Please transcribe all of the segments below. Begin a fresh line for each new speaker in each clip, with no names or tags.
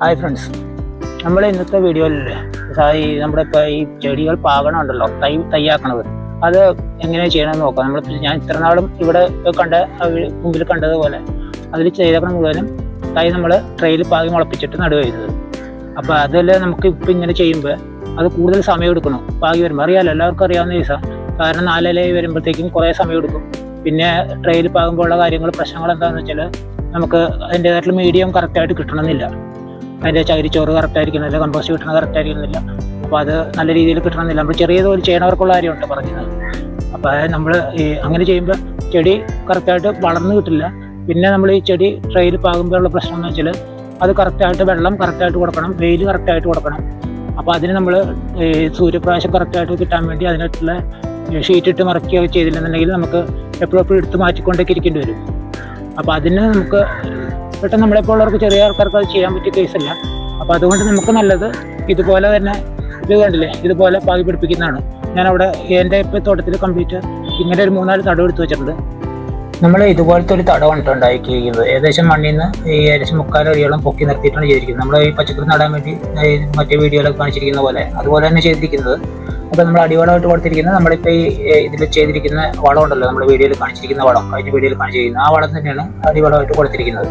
Hi friends നമ്മൾ ഇന്നത്തെ വീഡിയോയിൽ ഈ നമ്മുടെ ഇപ്പോൾ ഈ ചെടികൾ പാകണമുണ്ടല്ലോ തൈ തയ്യാക്കണത്. അത് എങ്ങനെ ചെയ്യണമെന്ന് നോക്കാം. നമ്മൾ ഞാൻ ഇത്രനാളും ഇവിടെ കണ്ട മുമ്പിൽ കണ്ടതുപോലെ അതിൽ ചെയ്തേക്കണ മുഴുവനും തൈ നമ്മൾ ട്രെയിൽ പാകി മുളപ്പിച്ചിട്ട് നടുവ് ചെയ്തത് അപ്പോൾ അതിൽ നമുക്ക് ഇപ്പം ഇങ്ങനെ ചെയ്യുമ്പോൾ അത് കൂടുതൽ സമയം എടുക്കണം. പാകി വരുമ്പോൾ അറിയാമല്ലോ എല്ലാവർക്കും അറിയാവുന്ന ദിവസം. കാരണം നാലിലയായി വരുമ്പോഴത്തേക്കും കുറേ സമയം എടുക്കും. പിന്നെ ട്രെയിൽ പാകുമ്പോഴുള്ള കാര്യങ്ങൾ പ്രശ്നങ്ങൾ എന്താണെന്ന് വെച്ചാൽ നമുക്ക് അതിന്റേതായിട്ടുള്ള മീഡിയം കറക്റ്റായിട്ട് കിട്ടണമെന്നില്ല. അതിന്റെ ചകിരിച്ചോറ് കറക്റ്റ് ആയിരിക്കുന്നില്ല കമ്പോസ്റ്റ് കിട്ടണ കറക്റ്റ് ആയിരിക്കുന്നില്ല അപ്പോൾ അത് നല്ല രീതിയിൽ കിട്ടണമെന്നില്ല. നമ്മൾ ചെറിയ തോതിൽ ചെയ്യണവർക്കുള്ള കാര്യമുണ്ട് പറഞ്ഞത്. അപ്പോൾ നമ്മൾ ഈ അങ്ങനെ ചെയ്യുമ്പോൾ ചെടി കറക്റ്റായിട്ട് വളർന്നു കിട്ടില്ല. പിന്നെ നമ്മൾ ഈ ചെടി ട്രെയിൽ പാകുമ്പോഴുള്ള പ്രശ്നം എന്ന് വെച്ചാൽ അത് കറക്റ്റായിട്ട് വെള്ളം കറക്റ്റായിട്ട് കൊടുക്കണം വെയിൽ കറക്റ്റായിട്ട് കൊടുക്കണം. അപ്പോൾ അതിന് നമ്മൾ സൂര്യപ്രകാശം കറക്റ്റായിട്ട് കിട്ടാൻ വേണ്ടി അതിനായിട്ടുള്ള ഷീറ്റ് ഇട്ട് മറക്കുകയോ ചെയ്തില്ലെന്നുണ്ടെങ്കിൽ നമുക്ക് എപ്പോഴും എപ്പോഴും എടുത്ത് മാറ്റിക്കൊണ്ടൊക്കെ ഇരിക്കേണ്ടി വരും. അപ്പോൾ അതിന് നമുക്ക് പെട്ടെന്ന് നമ്മളെ പോലുള്ളവർക്ക് ചെറിയ ആൾക്കാർക്ക് അത് ചെയ്യാൻ പറ്റിയ കേസല്ല അപ്പോൾ അതുകൊണ്ട് നമുക്ക് നല്ലത് ഇതുപോലെ തന്നെ ഇത് കണ്ടില്ലേ? ഇതുപോലെ പാകി പിടിപ്പിക്കുന്നതാണ്. ഞാൻ അവിടെ എന്റെ ഇപ്പോൾ തോട്ടത്തിൽ കംപ്ലീറ്റ് ഇങ്ങനെ ഒരു മൂന്നാൽ തടവ് എടുത്ത് വെച്ചിട്ടുണ്ട്. നമ്മൾ ഇതുപോലത്തെ ഒരു തടമാണ് ഉണ്ടാക്കിയിരിക്കുന്നത് ഏകദേശം മണ്ണിൽ നിന്ന് ഈ ഏകദേശം മുക്കാലടിയോളം പൊക്കി നിർത്തിയിട്ടാണ് ചെയ്തിരിക്കുന്നത്. നമ്മൾ ഈ പച്ചക്കറി നടാൻ വേണ്ടി മറ്റേ വീഡിയോയിലൊക്കെ കാണിച്ചിരിക്കുന്ന പോലെ അതുപോലെ തന്നെ ചെയ്തിരിക്കുന്നത്. അപ്പോൾ നമ്മൾ അടിവളമായിട്ട് കൊടുത്തിരിക്കുന്നത് നമ്മളിപ്പോൾ ഈ ഇതിൽ ചെയ്തിരിക്കുന്ന വളമുണ്ടല്ലോ നമ്മൾ വീഡിയോയിൽ കാണിച്ചിരിക്കുന്ന വളം കഴിഞ്ഞ വീഡിയോയിൽ കാണിച്ചിരിക്കുന്നത് ആ വളം തന്നെയാണ് അടിവളമായിട്ട് കൊടുത്തിരിക്കുന്നത്.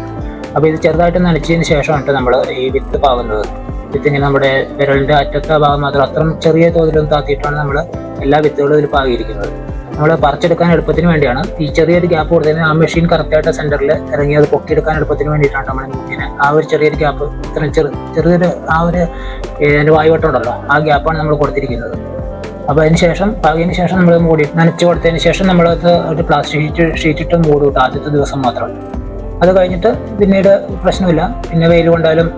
അപ്പോൾ ഇത് ചെറുതായിട്ട് നനച്ചതിന് ശേഷമാണ് നമ്മൾ ഈ വിത്ത് പാകുന്നത്. വിത്തിങ്ങനെ നമ്മുടെ വിരലിന്റെ അറ്റത്തെ ഭാഗം മാത്രം അത്രയും ചെറിയ തോതിലൊന്നും താത്തിയിട്ടാണ് നമ്മൾ എല്ലാ വിത്തുകളും ഇതിൽ പാകിയിരിക്കുന്നത്. നമ്മൾ പറിച്ചെടുക്കാൻ എളുപ്പത്തിന് വേണ്ടിയാണ്. ഈ ചെറിയൊരു ഗ്യാപ്പ് കൊടുത്തതിന് ആ മെഷീൻ കറക്റ്റായിട്ട് സെന്ററിൽ ഇറങ്ങി അത് പൊക്കിയെടുക്കാൻ എളുപ്പത്തിന് വേണ്ടിയിട്ടാണ് നമ്മൾ ഇങ്ങനെ ആ ഒരു ചെറിയൊരു ഗ്യാപ്പ് ഇത്ര ചെറു ചെറിയൊരു ആ ഒരു അതിന്റെ വായുവട്ടം ഉണ്ടല്ലോ ആ ഗ്യാപ്പാണ് നമ്മൾ കൊടുത്തിരിക്കുന്നത്. അപ്പോൾ അതിന് ശേഷം പാകിയതിന് ശേഷം നമ്മൾ മൂടി നനച്ച് കൊടുത്തതിന് ശേഷം നമ്മളത് ഒരു പ്ലാസ്റ്റിക് ഷീറ്റ് ഷീറ്റിട്ട് മൂടി വിട്ടു ആദ്യത്തെ ദിവസം മാത്രം. അത് കഴിഞ്ഞിട്ട് പിന്നീട് പ്രശ്നമില്ല. പിന്നെ വെയിൽ കൊണ്ടാലും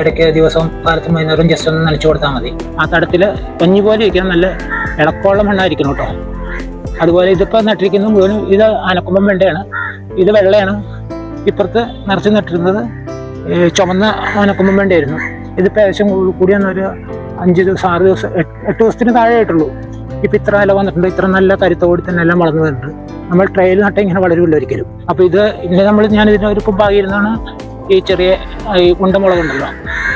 ഇടയ്ക്ക് ദിവസവും കാലത്തും വൈകുന്നേരം ജസ്റ്റ് ഒന്ന് നനച്ചു കൊടുത്താൽ മതി. ആ തടത്തിൽ പഞ്ഞി പോലെ ഇരിക്കണം. നല്ല ഇളക്കമുള്ള മണ്ണായിരിക്കണം കേട്ടോ. അതുപോലെ ഇതിപ്പോൾ നട്ടിരിക്കുന്നത് മുഴുവനും ഇത് അനക്കുമ്പം വെണ്ടയാണ്. ഇത് വെള്ളയാണ്. ഇപ്പുറത്ത് നിറച്ച് നട്ടിരുന്നത് ചുമന്ന അനക്കുമ്പം വേണ്ടിയായിരുന്നു. ഇതിപ്പോൾ ഏകദേശം കൂടിയാണ് കൂടി വന്നൊരു അഞ്ച് ദിവസം ആറ് ദിവസം എട്ട് ദിവസത്തിന് താഴെ ആയിട്ടുള്ളൂ ഇപ്പം ഇത്ര നില വന്നിട്ടുണ്ട് ഇത്ര നല്ല കരുത്തോടി തന്നെ എല്ലാം വളർന്നു വരുന്നുണ്ട്. നമ്മൾ ട്രെയിൽ നട്ട ഇങ്ങനെ വളരുമല്ലോ ഒരിക്കലും. അപ്പോൾ ഇത് ഇന്ന് നമ്മൾ ഞാൻ ഇതിന് ഒരു പാകിയിരുന്നാണ് ഈ ചെറിയ ഈ ഉണ്ടമുളകുണ്ടല്ലോ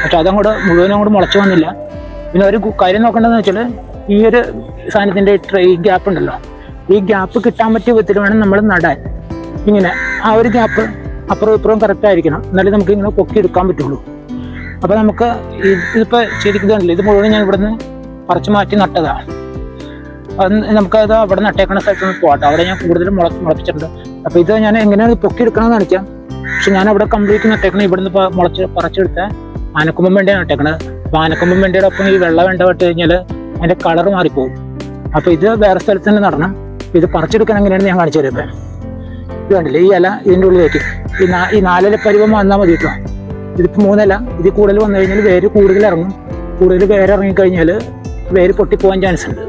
പക്ഷെ അതങ്ങോട്ട് മുഴുവനും അങ്ങോട്ട് മുളച്ചു വന്നില്ല. പിന്നെ ഒരു കാര്യം നോക്കേണ്ടതെന്ന് വെച്ചാൽ ഈ ഒരു സാധനത്തിന്റെ ഈ ഗ്യാപ്പ് ഉണ്ടല്ലോ. ഈ ഗ്യാപ്പ് കിട്ടാൻ പറ്റിയ വിധത്തിൽ വേണം നമ്മൾ നടാൻ. ഇങ്ങനെ ആ ഒരു ഗ്യാപ്പ് അപ്പുറവും ഇപ്പുറവും കറക്റ്റ് ആയിരിക്കണം. എന്നാലേ നമുക്ക് ഇങ്ങനെ പൊക്കി എടുക്കാൻ പറ്റുള്ളൂ. അപ്പോൾ നമുക്ക് ഇതിപ്പോ ഇതിപ്പോൾ ശരിക്കും ഇത് മുഴുവൻ ഞാൻ ഇവിടുന്ന് പറിച്ചു മാറ്റി നട്ടതാണ് നമുക്കത് അവിടെ നട്ടേക്കണ സ്ഥലത്ത് പോകട്ടെ അവിടെ ഞാൻ കൂടുതലും മുള മുളപ്പിച്ചിട്ടുണ്ട്. അപ്പോൾ ഇത് ഞാൻ എങ്ങനെയാണ് പൊക്കി എടുക്കണമെന്ന് കാണിക്കാം. പക്ഷെ ഞാൻ അവിടെ കംപ്ലീറ്റ് നട്ടേക്കണം ഇവിടുന്ന് മുളച്ച് പറിച്ചെടുത്ത ആനക്കൊമ്പൻ വേണ്ടിയാണ് നട്ടേക്കണത്. അപ്പോൾ ആനക്കൊമ്പൻ വേണ്ടിയുടെ ഒപ്പം ഈ വെള്ളം വേണ്ട വിട്ട് കഴിഞ്ഞാൽ അതിന്റെ കളർ മാറിപ്പോകും അപ്പോൾ ഇത് വേറെ സ്ഥലത്ത് തന്നെ നടണം. ഇത് പറിച്ചെടുക്കാൻ എങ്ങനെയാണ് ഞാൻ കാണിച്ചു തരുമ്പോൾ ഇത് കണ്ടില്ലേ ഈ ഇല ഇതിന്റെ ഉള്ളിലേക്ക്. ഈ നാ ഈ നാലില പരിവം വന്നാൽ മതി കേട്ടോ. ഇതിപ്പോൾ മൂന്നില. ഇതിൽ കൂടുതൽ വന്നു കഴിഞ്ഞാൽ വേര് കൂടുതൽ ഇറങ്ങും. കൂടുതൽ വേര് ഇറങ്ങിക്കഴിഞ്ഞാൽ വേര് പൊട്ടിപ്പോകാൻ ചാൻസ് ഉണ്ട്.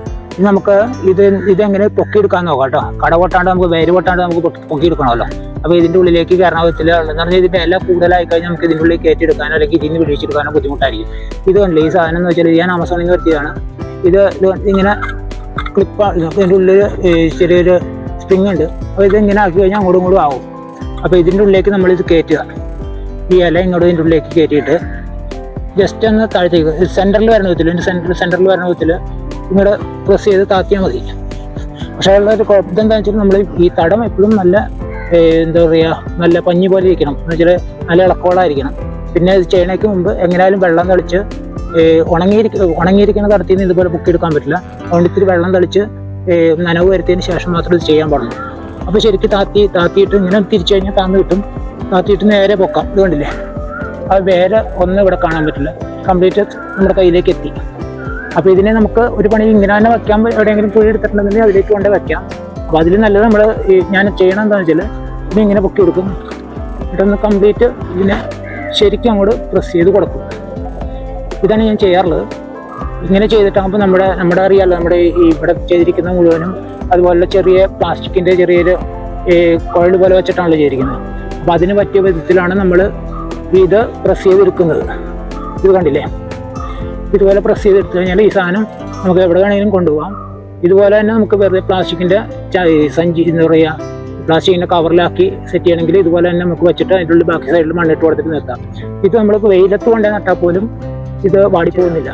നമുക്ക് ഇത് ഇതെങ്ങനെ പൊക്കിയെടുക്കാൻ നോക്കാം കേട്ടോ കട പൊട്ടാണ്ട് നമുക്ക് വേര് പൊട്ടാണ്ട് നമുക്ക് പൊക്കി പൊക്കിയെടുക്കണമല്ലോ. അപ്പോൾ ഇതിന്റെ ഉള്ളിലേക്ക് കയറാൻ പറ്റില്ല എന്ന് പറഞ്ഞാൽ ഇതിന്റെ എല്ലാം കൂടുതലായി കഴിഞ്ഞാൽ നമുക്ക് ഇതിന്റെ ഉള്ളിൽ കയറ്റിയെടുക്കാനോ അല്ലെങ്കിൽ ഇതിന് പിടിച്ചെടുക്കാനോ ബുദ്ധിമുട്ടായിരിക്കും. ഇത് കണ്ടില്ലേ ഈ സാധനം എന്ന് വെച്ചാൽ ഞാൻ ആമസോണിൽ നിന്ന് വരുത്തിയതാണ് ഇത് ഇങ്ങനെ ക്ലിപ്പ് ഇതിന്റെ ഉള്ളിൽ ചെറിയൊരു സ്പ്രിങ് ഉണ്ട്. അപ്പോൾ ഇത് ഇങ്ങനെ ആക്കി കഴിഞ്ഞാൽ അങ്ങോട്ടും ഇങ്ങോട്ടും ആവും. അപ്പോൾ ഇതിന്റെ ഉള്ളിലേക്ക് നമ്മൾ ഇത് കയറ്റുക. ഈ ഇല ഇങ്ങോട്ട് ഇതിന്റെ ഉള്ളിലേക്ക് കയറ്റിയിട്ട് ജസ്റ്റ് ഒന്ന് താഴത്തേക്ക് സെന്ററിൽ വരണ വിധത്തിൽ സെന്റർ സെന്ററിൽ വരണ വിധത്തിൽ ഇങ്ങോട്ട് പ്രസ് ചെയ്ത് താത്തിയാൽ മതി. പക്ഷേ ഉള്ള ഒരു കുഴപ്പം എന്താണെന്ന് വെച്ചാൽ നമ്മൾ ഈ തടം എപ്പോഴും നല്ല എന്താ പറയുക നല്ല പഞ്ഞി പോലെ ഇരിക്കണം. എന്ന് വെച്ചാൽ നല്ല ഇളക്കോളായിരിക്കണം. പിന്നെ ഇത് ചെയ്യണേക്ക് മുമ്പ് എങ്ങനെയാലും വെള്ളം തളിച്ച് ഉണങ്ങിയിരിക്ക ഉണങ്ങിയിരിക്കുന്ന തടത്തിൽ നിന്ന് ഇതുപോലെ പൊക്കിയെടുക്കാൻ പറ്റില്ല. അതുകൊണ്ട് ഇത്തിരി വെള്ളം തളിച്ച് നനവ് വരുത്തിയതിന് ശേഷം മാത്രം ഇത് ചെയ്യാൻ പാടുള്ളൂ. അപ്പോൾ ശരിക്കും താത്തി താത്തിയിട്ട് ഇങ്ങനെ തിരിച്ചു കഴിഞ്ഞാൽ താന്ന് കിട്ടും. താത്തിയിട്ട് നേരെ പൊക്കാം. ഇത് കണ്ടില്ലേ? ആ വേറെ ഒന്നും ഇവിടെ കാണാൻ പറ്റില്ല. കംപ്ലീറ്റ് നമ്മുടെ കയ്യിലേക്ക് എത്തി. അപ്പോൾ ഇതിനെ നമുക്ക് ഒരു പണി ഇങ്ങനെ തന്നെ വയ്ക്കാൻ എവിടെയെങ്കിലും കുഴി എടുത്തിട്ടുണ്ടെങ്കിൽ അതിലേക്ക് കൊണ്ട് വയ്ക്കാം അപ്പോൾ അതിൽ നല്ലത് നമ്മൾ ഞാൻ ചെയ്യണം എന്താണെന്ന് വെച്ചാൽ ഇങ്ങനെ പൊക്കി കൊടുക്കും ഇട്ടൊന്ന് കംപ്ലീറ്റ് ഇതിനെ ശരിക്കും അങ്ങോട്ട് പ്രസ് ചെയ്ത് കൊടുക്കും. ഇതാണ് ഞാൻ ചെയ്യാറുള്ളത്. ഇങ്ങനെ ചെയ്തിട്ടാകുമ്പോൾ നമ്മുടെ നമ്മുടെ അറിയാമല്ലോ നമ്മുടെ ഈ ഇവിടെ ചെയ്തിരിക്കുന്ന മുഴുവനും അതുപോലെ ചെറിയ പ്ലാസ്റ്റിക്കിന്റെ ചെറിയൊരു കുഴൽ പോലെ വെച്ചിട്ടാണല്ലോ ചെയ്തിരിക്കുന്നത്. അപ്പോൾ അതിന് പറ്റിയ വിധത്തിലാണ് നമ്മൾ ഇത് പ്രസ് ചെയ്തെടുക്കുന്നത് ഇത് കണ്ടില്ലേ? ഇതുപോലെ പ്രസ് ചെയ്തെടുത്തു കഴിഞ്ഞാൽ ഈ സാധനം നമുക്ക് എവിടെ വേണമെങ്കിലും കൊണ്ടുപോകാം ഇതുപോലെ തന്നെ നമുക്ക് വെറുതെ പ്ലാസ്റ്റിക്കിന്റെ സഞ്ചി എന്താ പറയുക പ്ലാസ്റ്റിക്കിന്റെ കവറിലാക്കി സെറ്റ് ചെയ്യണമെങ്കിൽ ഇതുപോലെ തന്നെ നമുക്ക് വെച്ചിട്ട് അതിന്റെ ബാക്കി സൈഡിൽ മണ്ണിട്ട് കൊടുത്തിട്ട് നിർത്താം. ഇത് നമ്മൾ വെയിലത്ത് കൊണ്ടേ നട്ടാൽ പോലും ഇത് വാടിപ്പോകുന്നില്ല.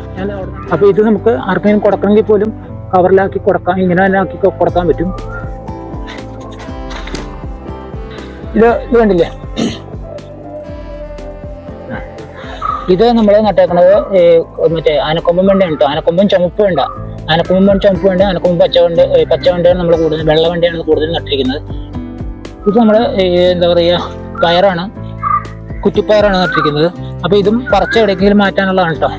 അപ്പോൾ ഇത് നമുക്ക് ആർക്കെങ്കിലും കൊടുക്കണമെങ്കിൽ പോലും കവറിലാക്കി കൊടുക്കാം ഇങ്ങനെ തന്നെ ആക്കി കൊടുക്കാൻ പറ്റും. ഇത് ഇത് കണ്ടില്ലേ? ഇത് നമ്മൾ നട്ടേക്കണത് ഏ, മറ്റേ ആനക്കൊമ്പൻ വെണ്ടയാണ് കേട്ടോ ആനക്കൊമ്പൻ ചുമപ്പ് വേണ്ട ആനക്കൊമ്പൻ ചുമപ്പ് വേണ്ട ആനക്കൊമ്പൻ പച്ച വണ്ട പച്ച വണ്ടിയാണ് നമ്മൾ കൂടുതൽ വെള്ള വണ്ടിയാണ് കൂടുതൽ നട്ടിരിക്കുന്നത്. ഇത് നമ്മൾ എന്താ പറയുക പയറാണ്. കുറ്റിപ്പയറാണ് നട്ടിരിക്കുന്നത്. അപ്പോൾ ഇതും പറിച്ച ഇടയ്ക്കെങ്കിലും മാറ്റാനുള്ളതാണ് കേട്ടോ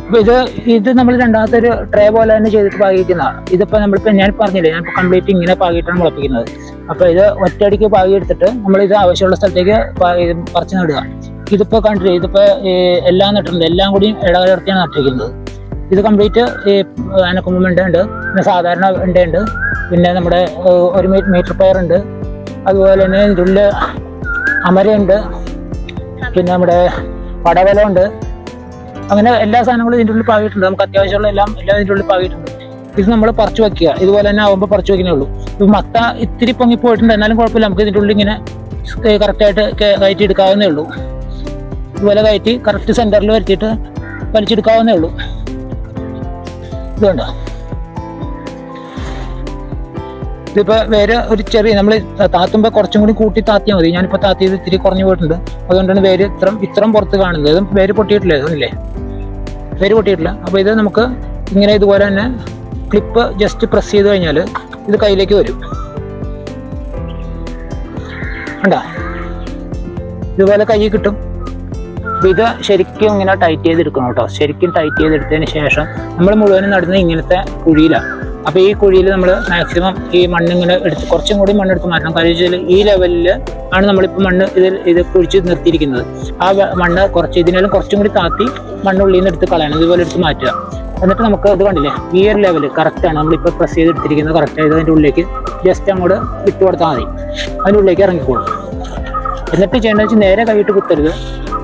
അപ്പോൾ ഇത് ഇത് നമ്മൾ രണ്ടാമത്തെ ഒരു ട്രേ പോലെ തന്നെ ചെയ്തിട്ട് പാകിക്കുന്നതാണ് ഇതിപ്പോൾ നമ്മളിപ്പോൾ ഞാൻ പറഞ്ഞില്ലേ ഞാൻ കംപ്ലീറ്റ് ഇങ്ങനെ പാകിയിട്ടാണ് മുളപ്പിക്കുന്നത്. അപ്പോൾ ഇത് ഒറ്റയടിക്ക് പാകിയെടുത്തിട്ട് നമ്മൾ ഇത് ആവശ്യമുള്ള സ്ഥലത്തേക്ക് പറിച്ചു നടുക. ഇതിപ്പോ കണ്ടില്ലേ ഇതിപ്പോ എല്ലാം നട്ടിട്ടുണ്ട്. എല്ലാം കൂടി ഇടകലർത്തിയാണ് നട്ടിരിക്കുന്നത്. ഇത് കംപ്ലീറ്റ് ഈ ആനക്കൊമ്പൻ ഉണ്ടുണ്ട്. ഉണ്ട് പിന്നെ സാധാരണ ഉണ്ടുണ്ട്. പിന്നെ നമ്മുടെ ഒരു മീറ്റർ മീറ്റർ ഉണ്ട്. അതുപോലെ തന്നെ ഇതിൽ അമരയുണ്ട്. പിന്നെ നമ്മുടെ പടവലമുണ്ട് അങ്ങനെ എല്ലാ സാധനങ്ങളും ഇതിന്റെ ഉള്ളിൽ പാകിയിട്ടുണ്ട്. നമുക്ക് അത്യാവശ്യമുള്ള എല്ലാം എല്ലാം ഇതിന്റെ ഉള്ളിൽ പാകിയിട്ടുണ്ട്. ഇത് നമ്മൾ പറിച്ചു വെക്കുക. ഇതുപോലെ തന്നെ ആവുമ്പോൾ പറിച്ചു വെക്കുന്നേ ഉള്ളൂ. ഇത് മത്ത ഇത്തിരി പൊങ്ങി പോയിട്ടുണ്ട് എന്നാലും കുഴപ്പമില്ല. നമുക്ക് ഇതിന്റെ ഉള്ളിൽ ഇങ്ങനെ കറക്റ്റായിട്ട് കയറ്റി എടുക്കാവുന്നേ ഉള്ളൂ. ഇതുപോലെ കയറ്റി കറക്റ്റ് സെന്ററിൽ വരുത്തിയിട്ട് വലിച്ചെടുക്കാവുന്നേ ഉള്ളൂ. ഇതുണ്ടോ? ഇതിപ്പോൾ വേര് ഒരു ചെറിയ നമ്മൾ താത്തുമ്പോൾ കുറച്ചും കൂടി കൂട്ടി താത്തിയാൽ മതി. ഞാനിപ്പോൾ താത്തിയത് ഇത്തിരി കുറഞ്ഞു പോയിട്ടുണ്ട്. അതുകൊണ്ടാണ് വേര് ഇത്രം ഇത്രം പുറത്ത് കാണുന്നത്. ഇതും വേര് പൊട്ടിയിട്ടില്ല? ഇതൊന്നില്ലേ വേര് പൊട്ടിയിട്ടില്ല. അപ്പോൾ ഇത് നമുക്ക് ഇങ്ങനെ ഇതുപോലെ തന്നെ ക്ലിപ്പ് ജസ്റ്റ് പ്രസ് ചെയ്ത് കഴിഞ്ഞാൽ ഇത് കയ്യിലേക്ക് വരും. കണ്ടാ? ഇതുപോലെ കൈ കിട്ടും. ഇത് ശരിക്കും ഇങ്ങനെ ടൈറ്റ് ചെയ്തെടുക്കണം കേട്ടോ. ശരിക്കും ടൈറ്റ് ചെയ്തെടുത്തതിന് ശേഷം നമ്മൾ മുഴുവനും നടുന്നത് ഇങ്ങനത്തെ കുഴിയിലാണ് അപ്പോൾ ഈ കുഴിയിൽ നമ്മൾ മാക്സിമം ഈ മണ്ണിങ്ങനെ എടുത്ത് കുറച്ചും കൂടി മണ്ണെടുത്ത് മാറ്റണം. കാര്യം വെച്ചാൽ ഈ ലെവലിൽ ആണ് നമ്മളിപ്പോൾ മണ്ണ് ഇതിൽ ഇത് കുഴിച്ച് നിർത്തിയിരിക്കുന്നത്. ആ മണ്ണ് കുറച്ച് ഇതിനാലും കുറച്ചും കൂടി താത്തി മണ്ണുള്ളിൽ നിന്ന് എടുത്ത് കളയണം. ഇതുപോലെ എടുത്ത് മാറ്റുക. എന്നിട്ട് നമുക്ക് ഇത് കണ്ടില്ലേ? ഒരു ലെവൽ കറക്റ്റാണ് നമ്മളിപ്പോൾ പ്രസ് ചെയ്തെടുത്തിരിക്കുന്നത് കറക്റ്റ് ആയത് അതിന്റെ ഉള്ളിലേക്ക് ജസ്റ്റ് അങ്ങോട്ട് ഇട്ട് കൊടുത്താൽ മതി. അതിന്റെ ഉള്ളിലേക്ക് ഇറങ്ങിക്കോളും. എന്നിട്ട് ചെയ്യേണ്ടത് വെച്ചാൽ നേരെ കൈയിട്ട് കുത്തരുത്.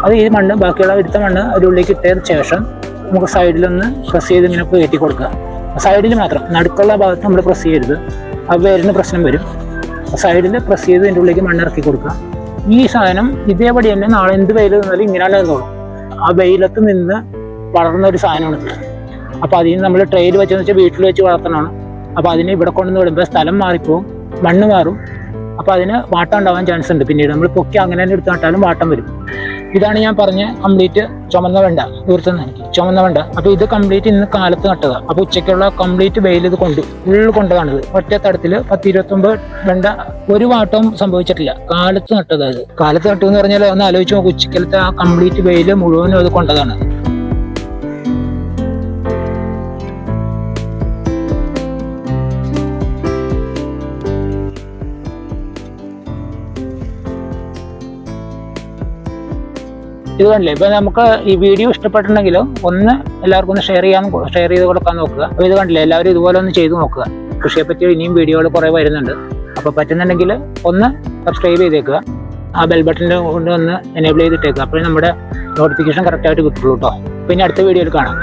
അത് ഈ മണ്ണ് ബാക്കിയുള്ള എടുത്ത മണ്ണ് അതിനുള്ളിലേക്ക് ഇട്ടതിന് ശേഷം നമുക്ക് സൈഡിലൊന്ന് പ്രസ് ചെയ്ത് ഇങ്ങനെ കയറ്റി കൊടുക്കുക. സൈഡിൽ മാത്രം നടുക്കുള്ള ഭാഗത്ത് നമ്മൾ പ്രസ് ചെയ്യരുത്. അത് വേരിന് പ്രശ്നം വരും. സൈഡിൽ പ്രസ് ചെയ്ത് ഇതിന്റെ ഉള്ളിലേക്ക് മണ്ണ് ഇറക്കി കൊടുക്കുക. ഈ സാധനം ഇതേപടി തന്നെ നാളെ എന്ത് വെയിൽ നിന്നാലും ഇങ്ങനെ നിന്നോളും ആ വെയിലത്ത് നിന്ന് വളർന്ന ഒരു സാധനമാണ് അപ്പോൾ അതിന് നമ്മൾ ട്രെയിൽ വെച്ചെന്ന് വെച്ചാൽ വീട്ടിൽ വെച്ച് വളർത്തണമാണ് അപ്പോൾ അതിനെ ഇവിടെ കൊണ്ടുവന്ന് വിടുമ്പോൾ സ്ഥലം മാറിപ്പോവും മണ്ണ് മാറും. അപ്പോൾ അതിന് വാട്ടം ഉണ്ടാവാൻ ചാൻസ് ഉണ്ട്. പിന്നീട് നമ്മൾ പൊക്കി അങ്ങനെ തന്നെ എടുത്ത് നട്ടാലും വാട്ടം വരും. ഇതാണ് ഞാൻ പറഞ്ഞ കംപ്ലീറ്റ് ചുമന്ന വെണ്ട. ദൂരത്തുനിന്ന് എനിക്ക് ചുമന്ന വെണ്ട. അപ്പോൾ ഇത് കംപ്ലീറ്റ് ഇന്ന് കാലത്ത് നട്ടതാ. അപ്പോൾ ഉച്ചയ്ക്കുള്ള കംപ്ലീറ്റ് വെയിൽ ഇത് കൊണ്ട് ഫുള്ള് കൊണ്ടതാണിത് ഒറ്റ തടത്തിൽ പത്ത് ഇരുപത്തൊമ്പത് വെണ്ട ഒരു വാട്ടവും സംഭവിച്ചിട്ടില്ല. കാലത്ത് നട്ടതാ ഇത്. കാലത്ത് നട്ടു എന്ന് പറഞ്ഞാൽ ഒന്ന് ആലോചിച്ച് നോക്കും. ഉച്ചക്കലത്തെ ആ കംപ്ലീറ്റ് വെയിൽ മുഴുവനും അത് കൊണ്ടതാണ്. ഇത് കണ്ടില്ലേ? ഇപ്പൊ നമുക്ക് ഈ വീഡിയോ ഇഷ്ടപ്പെട്ടിട്ടുണ്ടെങ്കിൽ ഒന്ന് എല്ലാവർക്കും ഒന്ന് ഷെയർ ചെയ്യാൻ ഷെയർ ചെയ്ത് കൊടുക്കാൻ നോക്കുക. അപ്പൊ ഇത് കണ്ടില്ലേ? എല്ലാവരും ഇതുപോലെ ഒന്ന് ചെയ്തു നോക്കുക. കൃഷിയെ പറ്റി ഇനിയും വീഡിയോകൾ കുറെ വരുന്നുണ്ട്. അപ്പൊ പറ്റുന്നുണ്ടെങ്കിൽ ഒന്ന് സബ്സ്ക്രൈബ് ചെയ്തേക്കുക. ആ ബെൽ ബട്ടണിന്റെ കൊണ്ട് ഒന്ന് എനേബിൾ ചെയ്തിട്ടേക്കുക. അപ്പോഴേ നമ്മുടെ നോട്ടിഫിക്കേഷൻ കറക്റ്റായിട്ട് കിട്ടുള്ളൂ കേട്ടോ പിന്നെ അടുത്ത വീഡിയോയിൽ കാണാം.